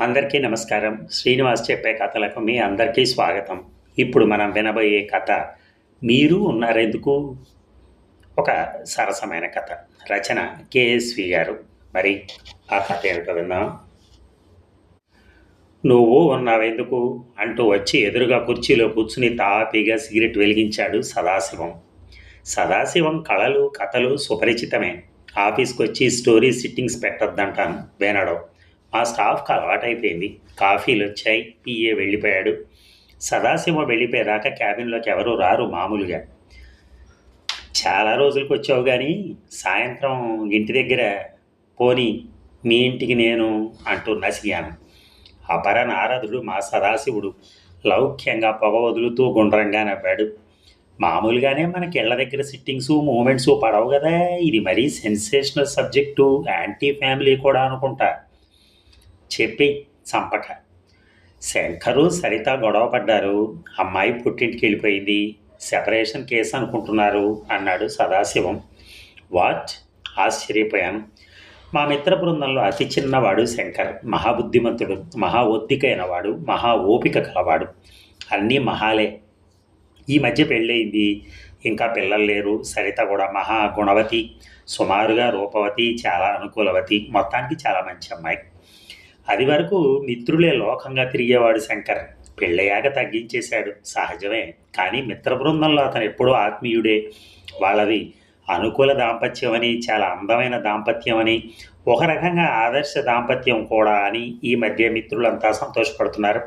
అందరికీ నమస్కారం. శ్రీనివాస్ చెప్పే కథలకు మీ అందరికీ స్వాగతం. ఇప్పుడు మనం వినబోయే కథ మీరు ఉన్నారెందుకు? ఒక సరసమైన కథ. రచన కేఎస్వి గారు. మరి ఆ కథ ఏమిటో విందాం. నువ్వు ఉన్నావెందుకు? అంటూ వచ్చి ఎదురుగా కుర్చీలో కూర్చుని తాపీగా సిగరెట్ వెలిగించాడు సదాశివం. సదాశివం కళలు కథలు సుపరిచితమే. ఆఫీస్కి వచ్చి స్టోరీ సిట్టింగ్స్ పెట్టొద్దంటాను. వినడం. మా స్టాఫ్కి అలవాటైపోయింది కాఫీలు వచ్చాయి పిఏ వెళ్ళిపోయాడు. సదాశివం వెళ్ళిపోయాక క్యాబిన్లోకి ఎవరు రారు మామూలుగా. చాలా రోజులకు వచ్చావు కానీ సాయంత్రం ఇంటి దగ్గర పోని మీ ఇంటికి నేను అంటూ నసిగాను. అపర నారదుడు మా సదాశివుడు లౌక్యంగా పొగ వదులుతూ గుండ్రంగా నవ్వాడు. మామూలుగానే మనకి ఇళ్ళ దగ్గర సిట్టింగ్స్ మూమెంట్స్ పడవు కదా ఇది మరీ సెన్సేషనల్ సబ్జెక్టు. యాంటీ ఫ్యామిలీ కూడా అనుకుంటా. చెప్పి చంపక. శంకరు సరిత గొడవ పడ్డారు. అమ్మాయి పుట్టింటికి వెళ్ళిపోయింది. సెపరేషన్ కేసు అనుకుంటున్నారు అన్నాడు సదాశివం. వాట్? ఆశ్చర్యపోయాను. మా మిత్ర బృందంలో అతి చిన్నవాడు శంకర్. మహాబుద్ధిమంతుడు మహా ఒత్తికైన వాడు మహా ఓపిక కలవాడు. అన్నీ మహాలే. ఈ మధ్య పెళ్ళయింది. ఇంకా పిల్లలు లేరు. సరిత కూడా మహా గుణవతి. సుమారుగా రూపవతి చాలా అనుకూలవతి. మొత్తానికి చాలా మంచి అమ్మాయి. అది వరకు మిత్రులే లోకంగా తిరిగేవాడు శంకర్. పెళ్ళయ్యాక తగ్గించేశాడు. సహజమే. కానీ మిత్ర బృందంలో అతను ఎప్పుడూ ఆత్మీయుడే. వాళ్ళది అనుకూల దాంపత్యం అని చాలా అందమైన దాంపత్యం అని ఒక రకంగా ఆదర్శ దాంపత్యం కూడా అని ఈ మధ్య మిత్రులంతా సంతోషపడుతున్నారు.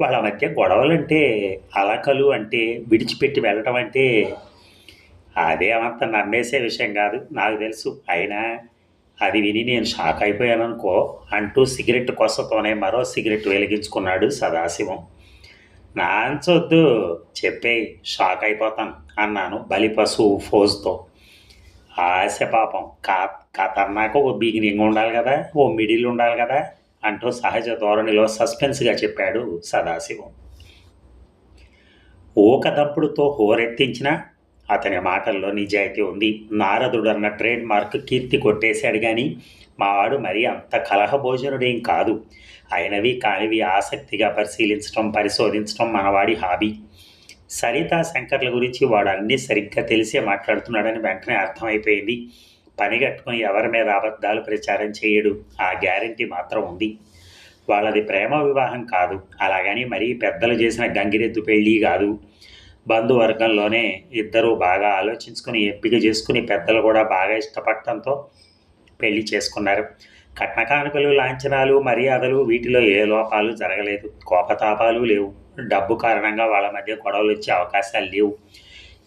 వాళ్ళ మధ్య గొడవలంటే అలకలు అంటే విడిచిపెట్టి వెళ్ళటం అంటే అదేమంత నమ్మేసే విషయం కాదు. నాకు తెలుసు. అయినా అది విని నేను షాక్ అయిపోయాను అనుకో అంటూ సిగరెట్ కొసతోనే మరో సిగరెట్ వెలిగించుకున్నాడు సదాశివం. నాంచొద్దు చెప్పే షాక్ అయిపోతాను అన్నాను బలి పశువు ఫోజుతో. ఆశ పాపం కా కథన్నాక ఓ బిగినింగ్ ఉండాలి కదా ఓ మిడిల్ ఉండాలి కదా అంటూ సహజ ధోరణిలో సస్పెన్స్గా చెప్పాడు సదాశివం. ఊకదంపుడుతో హోరెత్తించిన అతని మాటల్లో నిజాయితీ ఉంది. నారదుడు అన్న ట్రేడ్ మార్క్ కీర్తి కొట్టేశాడు కానీ మావాడు మరీ అంత కలహ భోజనుడేం కాదు. అయినవి కానివి ఆసక్తిగా పరిశీలించడం పరిశోధించడం మనవాడి హాబీ. సరిత శంకర్ల గురించి వాడు అన్నీ సరిగ్గా తెలిసే మాట్లాడుతున్నాడని వెంటనే అర్థమైపోయింది. పని కట్టుకుని ఎవరి మీద అబద్ధాలు ప్రచారం చేయడు. ఆ గ్యారంటీ మాత్రం ఉంది. వాళ్ళది ప్రేమ వివాహం కాదు. అలాగని మరీ పెద్దలు చేసిన గంగిరెద్దు పెళ్ళి కాదు. బంధువర్గంలోనే ఇద్దరూ బాగా ఆలోచించుకుని ఎంపిక చేసుకుని పెద్దలు కూడా బాగా ఇష్టపడటంతో పెళ్ళి చేసుకున్నారు. కట్నకానుకలు లాంఛనాలు మర్యాదలు వీటిలో ఏ లోపాలు జరగలేదు. కోపతాపాలు లేవు. డబ్బు కారణంగా వాళ్ళ మధ్య గొడవలు వచ్చే అవకాశాలు లేవు.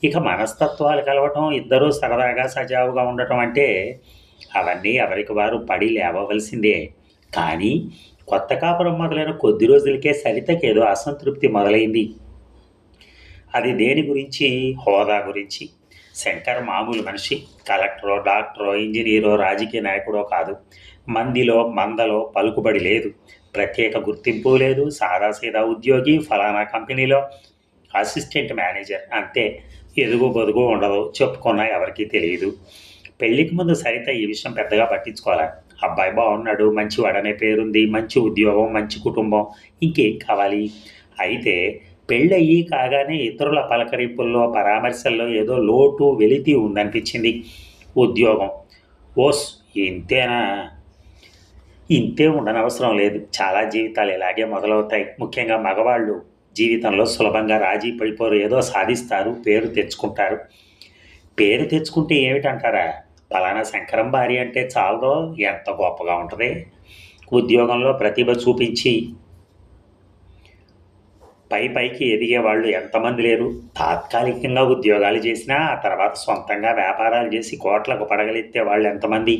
ఇక మనస్తత్వాలు కలవటం ఇద్దరూ సరదాగా సజావుగా ఉండటం అంటే అవన్నీ ఎవరికి వారు పడి లేవవలసిందే. కానీ కొత్త కాపురం మొదలైన కొద్ది రోజులకే సరితకేదో ఏదో అసంతృప్తి మొదలైంది. అది దేని గురించి? హోదా గురించి. శంకర్ మామూలు మనిషి. కలెక్టరో డాక్టరో ఇంజనీరో రాజకీయ నాయకుడో కాదు. మందిలో మందలో పలుకుబడి లేదు. ప్రత్యేక గుర్తింపు లేదు. సాదాసీదా ఉద్యోగి ఫలానా కంపెనీలో అసిస్టెంట్ మేనేజర్. అంతే. ఎదుగు బొదుగు ఉండదు. చెప్పుకున్నా ఎవరికీ తెలియదు పెళ్ళికి ముందు సరిత ఈ విషయం పెద్దగా పట్టించుకోవాలి అబ్బాయి బాగున్నాడు. మంచి వాడనే పేరుంది. మంచి ఉద్యోగం మంచి కుటుంబం. ఇంకేం కావాలి? అయితే పెళ్ళయ్యి కాగానే ఇతరుల పలకరింపుల్లో పరామర్శల్లో ఏదో లోటు వెలితి ఉందనిపించింది ఉద్యోగం. ఓస్ ఇంతేనా? ఇంతే ఉండనవసరం లేదు. చాలా జీవితాలు ఇలాగే మొదలవుతాయి. ముఖ్యంగా మగవాళ్ళు జీవితంలో సులభంగా రాజీ పడిపోరు ఏదో సాధిస్తారు పేరు తెచ్చుకుంటారు. పేరు తెచ్చుకుంటే ఏమిటంటారా? పలానా శంకరం భార్య అంటే చాలదో ఎంత గొప్పగా ఉంటుంది? ఉద్యోగంలో ప్రతిభ చూపించి పై పైకి ఎదిగే వాళ్ళు ఎంతమంది లేరు. తాత్కాలికంగా ఉద్యోగాలు చేసినా ఆ తర్వాత సొంతంగా వ్యాపారాలు చేసి కోట్లకు పడగలెత్తే వాళ్ళు ఎంతమంది?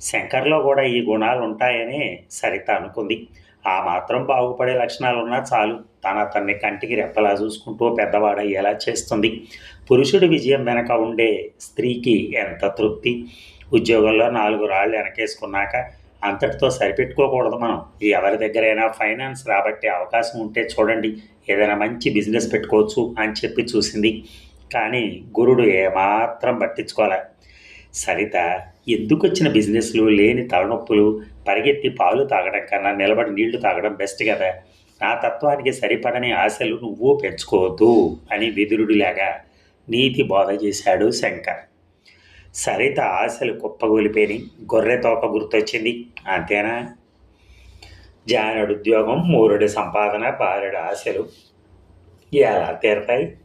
శంకర్లో కూడా ఈ గుణాలు ఉంటాయని సరిత అనుకుంది. ఆ మాత్రం బాగుపడే లక్షణాలు ఉన్నా చాలు. తన తన్ని కంటికి రెప్పలా చూసుకుంటూ పెద్దవాడయ్యేలా చేస్తుంది. పురుషుడి విజయం వెనక ఉండే స్త్రీకి ఎంత తృప్తి? ఉద్యోగంలో నాలుగు రాళ్ళు వెనకేసుకున్నాక అంతటితో సరిపెట్టుకోకూడదు మనం. ఎవరి దగ్గరైనా ఫైనాన్స్ రాబట్టే అవకాశం ఉంటే చూడండి ఏదైనా మంచి బిజినెస్ పెట్టుకోవచ్చు అని చెప్పి చూసింది. కానీ గురుడు ఏమాత్రం పట్టించుకోలే. సరిత ఎందుకు వచ్చిన బిజినెస్లు లేని తలనొప్పులు పరిగెత్తి పాలు తాగడం కన్నా నిలబడి నీళ్ళు తాగడం బెస్ట్ కదా. నా తత్వానికి సరిపడని ఆశలు నువ్వు పెంచుకోవద్దు అని విదురుడిలాగా నీతి బోధ చేశాడు శంకర్. సరిత ఆశలు కుప్పగూలిపోయి గొర్రె తోక గుర్తొచ్చింది. అంతేనా? జానుడు ఉద్యోగం మూరుడి సంపాదన బాలుడి ఆశలు. ఎలా తీరతాయి?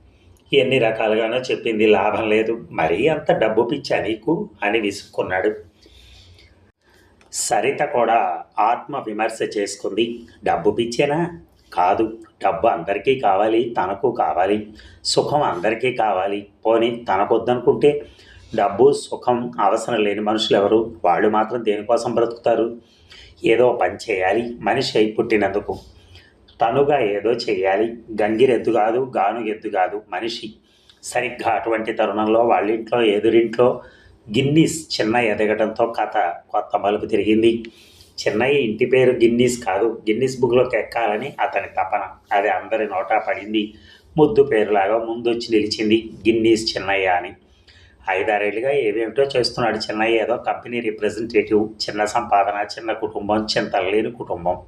ఎన్ని రకాలుగానో చెప్పింది లాభం లేదు. మరీ అంత డబ్బు పిచ్చా నీకు? అని విసుక్కున్నాడు. సరిత కూడా ఆత్మ విమర్శ చేసుకుంది. డబ్బు పిచ్చేనా? కాదు. డబ్బు అందరికీ కావాలి తనకు కావాలి. సుఖం అందరికీ కావాలి. పోని తనకొద్దనుకుంటే డబ్బు సుఖం అవసరం లేని మనుషులు ఎవరు? వాళ్ళు మాత్రం దేనికోసం బ్రతుకుతారు? ఏదో పని చేయాలి. మనిషి అయి పుట్టినందుకు. తనుగా ఏదో చేయాలి. గంగిరెద్దు కాదు గాను ఎద్దు కాదు మనిషి. సరిగ్గా అటువంటి తరుణంలో వాళ్ళింట్లో ఎదురింట్లో గిన్నీస్ చిన్న ఎదగడంతో కథ కొత్త మలుపు తిరిగింది. చిన్నయ్య ఇంటి పేరు గిన్నీస్ కాదు. గిన్నీస్ బుక్లోకి ఎక్కాలని అతని తపన. అది అందరి నోటా పడింది. ముద్దు పేరులాగా ముందొచ్చి నిలిచింది గిన్నీస్ చిన్నయ్య అని. ఐదారేళ్ళుగా ఏవేమిటో చేస్తున్నాడు చిన్నయ్య ఏదో కంపెనీ రిప్రజెంటేటివ్ చిన్న సంపాదన చిన్న కుటుంబం చింతలేని కుటుంబం.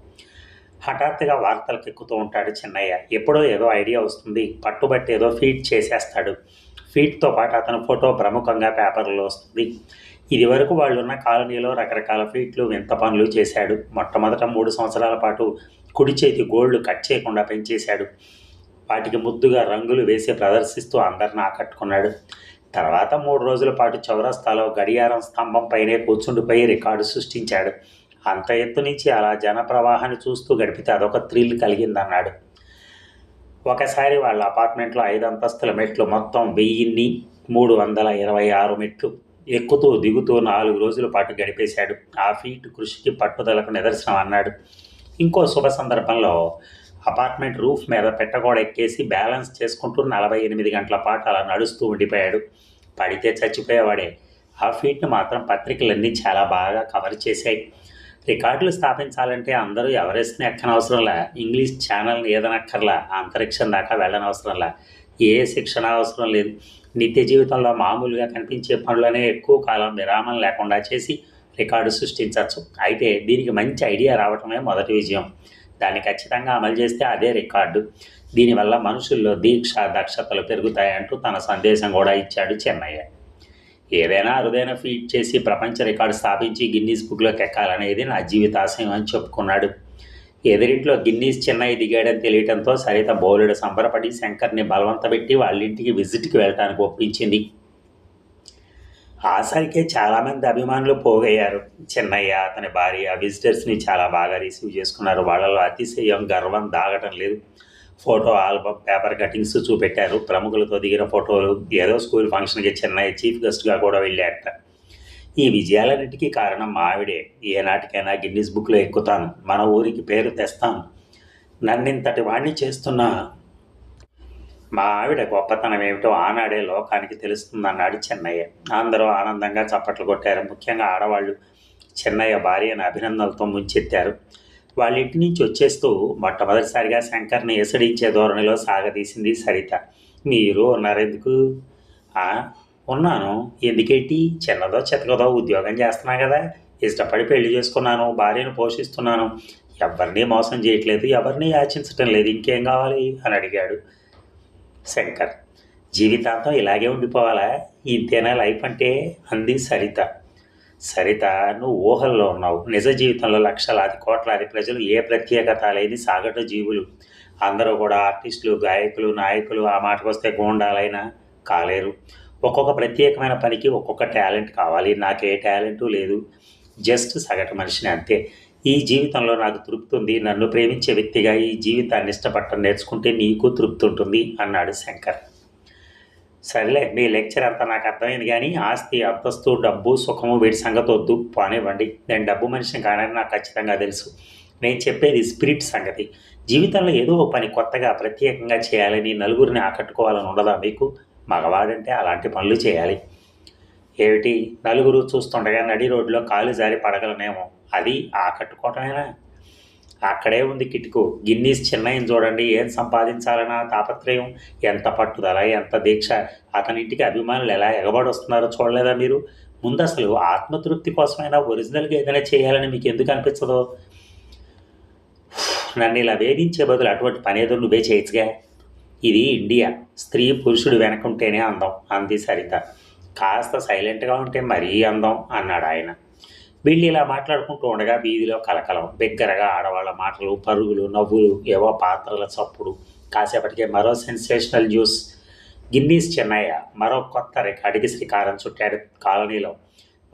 హఠాత్తుగా వార్తలకు ఎక్కుతూ ఉంటాడు చిన్నయ్య. ఎప్పుడో ఏదో ఐడియా వస్తుంది. పట్టుబట్టి ఏదో ఫీడ్ చేసేస్తాడు. ఫీడ్తో పాటు అతని ఫోటో ప్రముఖంగా పేపర్లో వస్తుంది. ఇదివరకు వాళ్ళున్న కాలనీలో రకరకాల ఫీట్లు వింత పనులు చేశాడు. మొట్టమొదట మూడు సంవత్సరాల పాటు కుడి చేతి గోళ్ళు కట్ చేయకుండా పెంచేశాడు. వాటికి ముద్దుగా రంగులు వేసి ప్రదర్శిస్తూ అందరిని ఆకట్టుకున్నాడు. తర్వాత మూడు రోజుల పాటు చౌరస్తాలో గడియారం స్తంభం పైనే కూర్చుండిపోయి రికార్డు సృష్టించాడు. అంత ఎత్తు నుంచి అలా జనప్రవాహాన్ని చూస్తూ గడిపితే అదొక థ్రిల్ కలిగిందన్నాడు. ఒకసారి వాళ్ళ అపార్ట్మెంట్లో ఐదు అంతస్తుల మెట్లు మొత్తం వెయ్యిన్ని మూడు వందల ఇరవై ఆరు మెట్లు ఎక్కుతూ దిగుతూ నాలుగు రోజుల పాటు గడిపేశాడు. ఆ ఫీట్ కృషికి పట్టుదలకు నిదర్శనం అన్నాడు. ఇంకో శుభ సందర్భంలో అపార్ట్మెంట్ రూఫ్ మీద పెట్టగోడ ఎక్కేసి బ్యాలెన్స్ చేసుకుంటూ నలభై ఎనిమిది గంటల పాటు అలా నడుస్తూ ఉండిపోయాడు. పడితే చచ్చిపోయేవాడే. ఆ ఫీట్ను మాత్రం పత్రికలన్నీ చాలా బాగా కవర్ చేశాయి. రికార్డులు స్థాపించాలంటే అందరూ ఎవరెస్ట్ని ఎక్కనవసరంలా? ఇంగ్లీష్ ఛానల్ని ఏదనక్కర్లా? అంతరిక్షం దాకా వెళ్ళనవసరంలా? ఏ శిక్షణ అవసరం లేదు. నిత్య జీవితంలో మామూలుగా కనిపించే పనులనే ఎక్కువ కాలం విరామం లేకుండా చేసి రికార్డు సృష్టించవచ్చు అయితే దీనికి మంచి ఐడియా రావటమే మొదటి విజయం. దాన్ని ఖచ్చితంగా అమలు చేస్తే అదే రికార్డు. దీనివల్ల మనుషుల్లో దీక్ష దక్షతలు పెరుగుతాయంటూ తన సందేశం కూడా ఇచ్చాడు చెన్నయ్య. ఏదైనా అరుదైన ఫీట్ చేసి ప్రపంచ రికార్డు స్థాపించి గిన్నీస్ బుక్లోకి ఎక్కాలనేది నా జీవితాశయం అని చెప్పుకున్నాడు. ఎదురింట్లో గిన్నీస్ చెన్నై దిగాడని తెలియటంతో సరిత బౌలుడు సంబరపడి శంకర్ని బలవంతపెట్టి వాళ్ళింటికి విజిట్కి వెళ్ళటానికి ఒప్పించింది. ఆసరికే చాలామంది అభిమానులు పోగయ్యారు. చెన్నయ్య అతని భార్య విజిటర్స్ని చాలా బాగా రిసీవ్ చేసుకున్నారు. వాళ్ళలో అతిశయం గర్వం దాగటం లేదు. ఫోటో ఆల్బమ్ పేపర్ కటింగ్స్ చూపెట్టారు. ప్రముఖులతో దిగిన ఫోటోలు ఏదో స్కూల్ ఫంక్షన్కి చెన్నై చీఫ్ గెస్ట్గా కూడా వెళ్ళాట ఈ విజయాలన్నిటికీ కారణం మా ఆవిడే. ఏనాటికైనా గిన్నీస్ బుక్లో ఎక్కుతాను. మన ఊరికి పేరు తెస్తాను. నన్నింతటి వాణ్ణి చేస్తున్న మా ఆవిడ గొప్పతనం ఏమిటో ఆనాడే లోకానికి తెలుస్తుందన్నాడు చెన్నయ్య. అందరూ ఆనందంగా చప్పట్లు కొట్టారు. ముఖ్యంగా ఆడవాళ్ళు చెన్నయ్య భార్యను అభినందనలతో ముంచెత్తారు. వాళ్ళింటి నుంచి వచ్చేస్తూ మొట్టమొదటిసారిగా శంకర్ని ఎసడించే ధోరణిలో సాగదీసింది సరిత. మీరు ఉన్నారెందుకు? ఉన్నాను. ఎందుకేంటి? చిన్నదో చెతకదో ఉద్యోగం చేస్తున్నా కదా. ఇష్టపడి పెళ్ళి చేసుకున్నాను. భార్యను పోషిస్తున్నాను. ఎవరిని మోసం చేయట్లేదు. ఎవరిని యాచించటం లేదు. ఇంకేం కావాలి? అని అడిగాడు. శంకర్. జీవితాంతం ఇలాగే ఉండిపోవాలా? ఇంతేనా లైఫ్ అంటే అంది సరిత. సరిత నువ్వు ఊహల్లో ఉన్నావు. నిజ జీవితంలో లక్షలాది కోట్లాది ప్రజలు ఏ ప్రత్యేకత లేని సాగట జీవులు. అందరూ కూడా ఆర్టిస్టులు గాయకులు నాయకులు ఆ మాటకు వస్తే గోండాలైనా కాలేరు. ఒక్కొక్క ప్రత్యేకమైన పనికి ఒక్కొక్క టాలెంట్ కావాలి. నాకే టాలెంటు లేదు. జస్ట్ సగటు మనిషిని అంతే. ఈ జీవితంలో నాకు తృప్తి ఉంది నన్ను ప్రేమించే వ్యక్తిగా ఈ జీవితాన్ని ఇష్టపడటం నేర్చుకుంటే నీకు తృప్తి ఉంటుంది అన్నాడు శంకర్. సరేలే మీ లెక్చర్ అంతా నాకు అర్థమైంది కానీ ఆస్తి అంతస్తు డబ్బు సుఖము వీటి సంగతి వద్దు పానివ్వండి. నేను డబ్బు మనిషిని కానని నాకు ఖచ్చితంగా తెలుసు. నేను చెప్పేది స్పిరిట్ సంగతి. జీవితంలో ఏదో ఒక పని కొత్తగా ప్రత్యేకంగా చేయాలని నలుగురిని ఆకట్టుకోవాలని ఉండదా మీకు? మగవాడంటే అలాంటి పనులు చేయాలి. ఏమిటి? నలుగురు చూస్తుండగా నడి రోడ్లో కాలు జారి పడగలనేమో. అది ఆకట్టుకోవటమేనా అక్కడే ఉంది కిటుకు. గిన్నీస్ చిన్నయ్యని చూడండి ఏం సంపాదించాలన్న తాపత్రయం? ఎంత పట్టుదల ఎంత దీక్ష? అతనింటికి అభిమానులు ఎలా ఎగబడి వస్తున్నారో చూడలేదా మీరు? ముందు అసలు ఆత్మతృప్తి కోసమైనా ఒరిజినల్గా ఏదైనా చేయాలని మీకు ఎందుకు అనిపించదో నన్ను ఇలా వేధించే బదులు అటువంటి పని ఏదో నువ్వే చేయొచ్చుగా. ఇది ఇండియా. స్త్రీ పురుషుడు వెనకుంటేనే అందం అంది సరిత. కాస్త సైలెంట్గా ఉంటే మరీ అందం అన్నాడు ఆయన వీళ్ళు ఇలా మాట్లాడుకుంటూ ఉండగా వీధిలో కలకలం బిగ్గరగా ఆడవాళ్ళ మాటలు పరుగులు నవ్వులు ఏవో పాత్రల చప్పుడు కాసేపటికే మరో సెన్సేషనల్ జ్యూస్ గిన్నీస్ చెన్నయ్య మరో కొత్త రికార్డుకి శ్రీకారం చుట్టాడు కాలనీలో.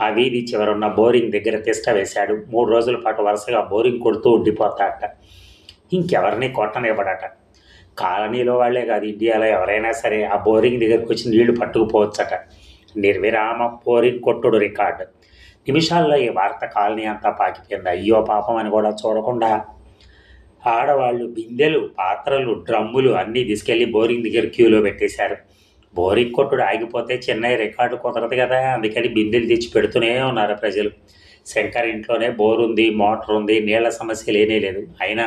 ఆ వీధి చివరున్న బోరింగ్ దగ్గర తిష్ట వేశాడు. మూడు రోజుల పాటు వరుసగా బోరింగ్ కొడుతూ ఉండిపోతాడట. ఇంకెవరిని కొట్టనివ్వడట? కాలనీలో వాళ్ళే కాదు ఇండియాలో ఎవరైనా సరే ఆ బోరింగ్ దగ్గరకు వచ్చి నీళ్ళు పట్టుకుపోవచ్చట. నిర్విరామ బోరింగ్ కొట్టుడు రికార్డు. నిమిషాల్లో ఈ వార్త కాలనీ అంతా పాకిపోయింది. అయ్యో పాపం అని కూడా చూడకుండా ఆడవాళ్ళు బిందెలు పాత్రలు డ్రమ్ములు అన్నీ తీసుకెళ్ళి బోరింగ్ దగ్గర క్యూలో పెట్టేశారు. బోరింగ్ కొట్టుడు ఆగిపోతే చెన్నై రికార్డు కుదరదు కదా అందుకని బిందెలు తెచ్చి పెడుతూనే ఉన్నారు ప్రజలు. శంకర్ ఇంట్లోనే బోర్ ఉంది మోటార్ ఉంది నీళ్ళ సమస్య లేనే లేదు. అయినా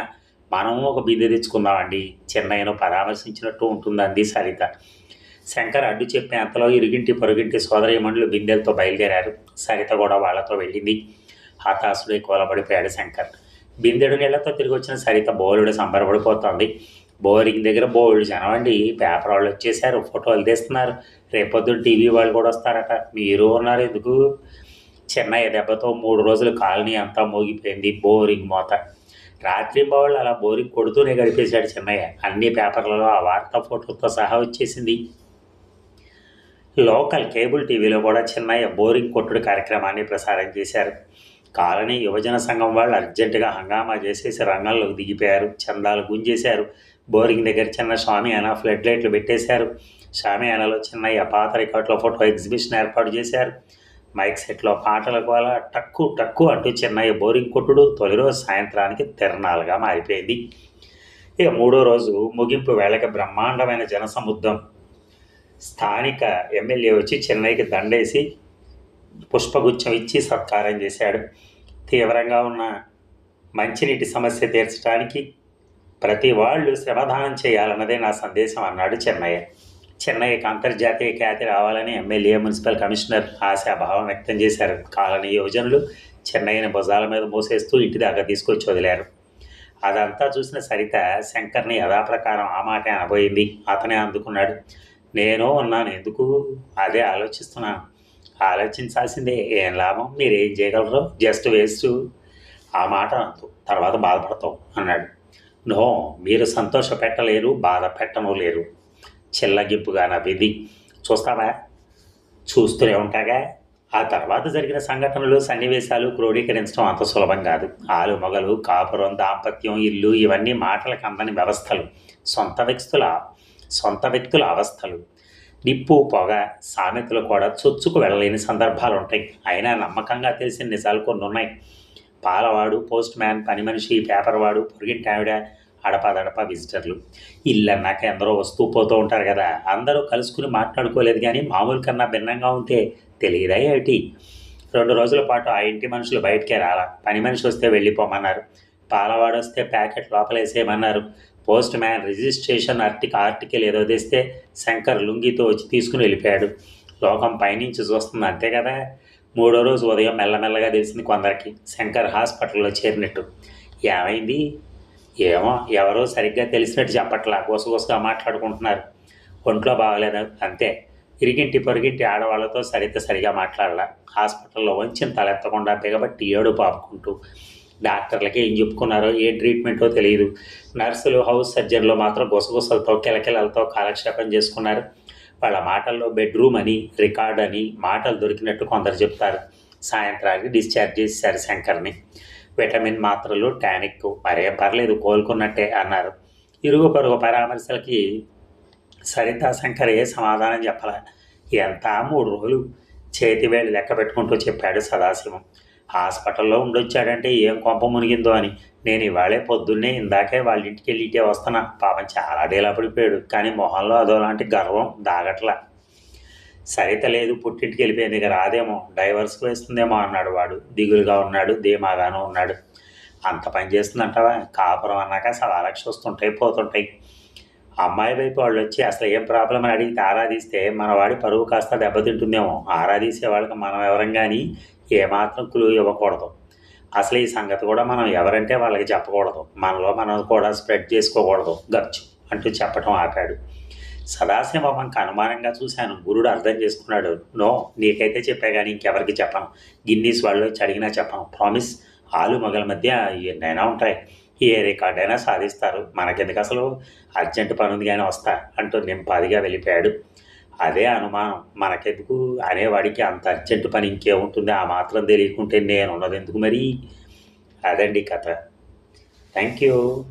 మనము ఒక బిందె తెచ్చుకుందామండి చెన్నైను పరామర్శించినట్టు ఉంటుందండి సరిత. శంకర్ అడ్డు చెప్పే అంతలో ఇరుగింటి పొరుగింటి సోదరీమణులు బిందెలతో బయలుదేరారు. సరిత కూడా వాళ్ళతో వెళ్ళింది. హతాశుడై కోలబడిపోయాడు శంకర్. బిందెడు నీళ్ళతో తిరిగి వచ్చిన సరిత బోలుడు సంబరపడిపోతోంది. బోరింగ్ దగ్గర బోల్డ్ జనం అండి పేపర్ వాళ్ళు వచ్చేసారు ఫోటోలు తీస్తున్నారు రేపొద్దున టీవీ వాళ్ళు కూడా వస్తారట. మీరు ఉన్నారు ఎందుకు? చెన్నై దెబ్బతో మూడు రోజులు కాలనీ అంతా మోగిపోయింది బోరింగ్ మోత. రాత్రి బావుళ్ళు అలా బోరింగ్ కొడుతూనే గడిపేశాడు చెన్నయ్య. అన్ని పేపర్లలో ఆ వార్త ఫోటోలతో సహా వచ్చేసింది. లోకల్ కేబుల్ టీవీలో కూడా చిన్నయ్య బోరింగ్ కొట్టుడు కార్యక్రమాన్ని ప్రసారం చేశారు. కాలనీ యువజన సంఘం వాళ్ళు అర్జెంటుగా హంగామా చేసేసి రంగంలోకి దిగిపోయారు. చందాలు గుంజేశారు. బోరింగ్ దగ్గర చిన్న షామియానా ఫ్లడ్ లైట్లు పెట్టేశారు. షామియానాలో చిన్నయ్య పాత రికార్డులో ఫోటో ఎగ్జిబిషన్ ఏర్పాటు చేశారు. మైక్ సెట్లో పాటల వల్ల టక్కు టక్కు అంటూ చిన్నయ్య బోరింగ్ కొట్టుడు తొలి రోజు సాయంత్రానికి తిరణాలుగా మారిపోయింది. ఇక మూడో రోజు ముగింపు వేళకి బ్రహ్మాండమైన జనసముద్రం. స్థానిక ఎమ్మెల్యే వచ్చి చెన్నైకి దండేసి పుష్పగుచ్చం ఇచ్చి సత్కారం చేశాడు. తీవ్రంగా ఉన్న మంచినీటి సమస్య తీర్చడానికి ప్రతి వాళ్ళు శ్రమదానం చేయాలన్నదే నా సందేశం అన్నాడు చెన్నయ్య. చెన్నైకి అంతర్జాతీయ ఖ్యాతి రావాలని ఎమ్మెల్యే మున్సిపల్ కమిషనర్ ఆశాభావం వ్యక్తం చేశారు. కాలనీ యోజనలు చెన్నైని భుజాల మీద మోసేస్తూ ఇంటి దాకా తీసుకొచ్చి వదిలారు. అదంతా చూసిన సరిత శంకర్ని యథాప్రకారం ఆ మాటే అనబోయింది. అతనే అందుకున్నాడు. నేను ఉన్నాను. ఎందుకు? అదే ఆలోచిస్తున్నాను ఆలోచించాల్సిందే. ఏం లాభం? మీరు ఏం చేయగలరు? Just waste. ఆ మాట తర్వాత బాధపడతాం అన్నాడు. నో మీరు సంతోష పెట్టలేరు బాధ పెట్టను లేరు. చిల్లగింపుగా నవ్వింది. చూస్తావా? చూస్తూనే ఉంటాగా? ఆ తర్వాత జరిగిన సంఘటనలు సన్నివేశాలు క్రోడీకరించడం అంత సులభం కాదు. ఆలు మొగలు కాపురం దాంపత్యం ఇల్లు ఇవన్నీ మాటలకు అందని వ్యవస్థలు. సొంత వ్యక్తుల? సొంత వ్యక్తుల అవస్థలు. నిప్పు పొగ సామెతలు కూడా చొచ్చుకు వెళ్ళలేని సందర్భాలు ఉంటాయి అయినా నమ్మకంగా తెలిసిన నిజాలు కొన్ని ఉన్నాయి పాలవాడు పోస్ట్ మ్యాన్ పని మనిషి పేపర్ వాడు పొరిగింటి ఆవిడ అడపాదడప విజిటర్లు. ఇల్లు అన్నాక ఎందరో వస్తూ పోతూ ఉంటారు కదా. అందరూ కలుసుకుని మాట్లాడుకోలేదు కానీ మామూలు కన్నా భిన్నంగా ఉంటే తెలియదా ఏమిటి? రెండు రోజుల పాటు ఆ ఇంటి మనుషులు బయటకే రాలా. పని మనిషి వస్తే వెళ్ళిపోమన్నారు. పాలవాడు వస్తే ప్యాకెట్ లోపలేసేయమన్నారు. పోస్ట్ మ్యాన్ రిజిస్ట్రేషన్ ఆర్టిక ఆర్టికల్ ఏదో తెస్తే శంకర్ లుంగితో వచ్చి తీసుకుని వెళ్ళిపోయాడు. లోకం పైనుంచి చూస్తుంది అంతే కదా. మూడో రోజు ఉదయం మెల్లమెల్లగా తెలిసింది కొందరికి శంకర్ హాస్పిటల్లో చేరినట్టు. ఏమైంది? ఏమో ఎవరో సరిగ్గా తెలిసినట్టు చెప్పట్లా గుసగుసగా మాట్లాడుకుంటున్నారు. ఒంట్లో బాగలేదు అంతే. ఇరిగింటి పొరిగింటి ఆడవాళ్ళతో సరిగ్గా సరిగా మాట్లాడాల. హాస్పిటల్లో వంచిన తలెత్తకుండా బిగబట్టి ఏడు పాపుకుంటూ డాక్టర్లకి ఏం చెప్పుకున్నారో ఏ ట్రీట్మెంటో తెలియదు. నర్సులు హౌస్ సర్జన్లో మాత్రం గుసగుసలతో కిలకిలలతో కాలక్షేపం చేసుకున్నారు. వాళ్ళ మాటల్లో బెడ్రూమ్ అని రికార్డ్ అని మాటలు దొరికినట్టు కొందరు చెప్తారు. సాయంత్రానికి డిశ్చార్జ్ చేశారు శంకర్ని. విటమిన్ మాత్రలు టానిక్ మరేం పర్లేదు కోలుకున్నట్టే అన్నారు. ఇరుగు పొరుగు పరామర్శలకి సరితా శంకర్ ఏ సమాధానం చెప్పలే. ఎంత మూడు రోజులు? చేతి వేళ్ళు లెక్క పెట్టుకుంటూ చెప్పాడు సదాశివం. హాస్పిటల్లో ఉండొచ్చాడంటే ఏం కొంప మునిగిందో అని. నేను ఇవాళే పొద్దున్నే ఇందాకే వాళ్ళ ఇంటికి వెళ్ళి ఇటే వస్తున్నా. పాపం చాలా డేలా పడిపోయాడు. కానీ మొహంలో అదోలాంటి గర్వం దాగట్లా. సరిత లేదు పుట్టింటికి వెళ్ళిపోయింది ఇక రాదేమో. డైవర్స్కి వేస్తుందేమో అన్నాడు వాడు. దిగులుగా ఉన్నాడు ధీమాగాను ఉన్నాడు. అంత పని చేస్తుందంటావా? కాపురం అన్నాక సవా లక్ష వస్తుంటాయి పోతుంటాయి. అమ్మాయి వైపు వాళ్ళు వచ్చి అసలు ఏం ప్రాబ్లం అని అడిగితే ఆరాధిస్తే మన వాడి పరువు కాస్త దెబ్బతింటుందేమో. ఆరాధిసే వాళ్ళకి మనం ఎవరం కానీ ఏమాత్రం క్లూ ఇవ్వకూడదు. అసలు ఈ సంగతి కూడా మనం ఎవరంటే వాళ్ళకి చెప్పకూడదు. మనలో మనం కూడా స్ప్రెడ్ చేసుకోకూడదు. గచ్చు అంటూ చెప్పడం ఆపాడు సదాశివమ్మకి అనుమానంగా చూశాను. గురుడు అర్థం చేసుకున్నాడు. నో నీకైతే చెప్పా కానీ ఇంకెవరికి చెప్పను. గిన్నీస్ వాళ్ళు వచ్చి అడిగినా చెప్పను. ప్రామిస్ ఆలు మగల మధ్య ఎన్నైనా ఉంటాయి. ఏ రికార్డైనా సాధిస్తారు. మనకెందుకు అసలు? అర్జెంట్ పని ఉంది కానీ వస్తా అంటూ నింపాదిగా వెళ్ళిపోయాడు. అదే అనుమానం. మనకెందుకు? అనేవాడికి అంత అర్జెంటు పని ఇంకేముంటుంది? ఆ మాత్రం తెలియకుంటే నేను ఉన్నది ఎందుకు మరి? అదండి కథ. Thank you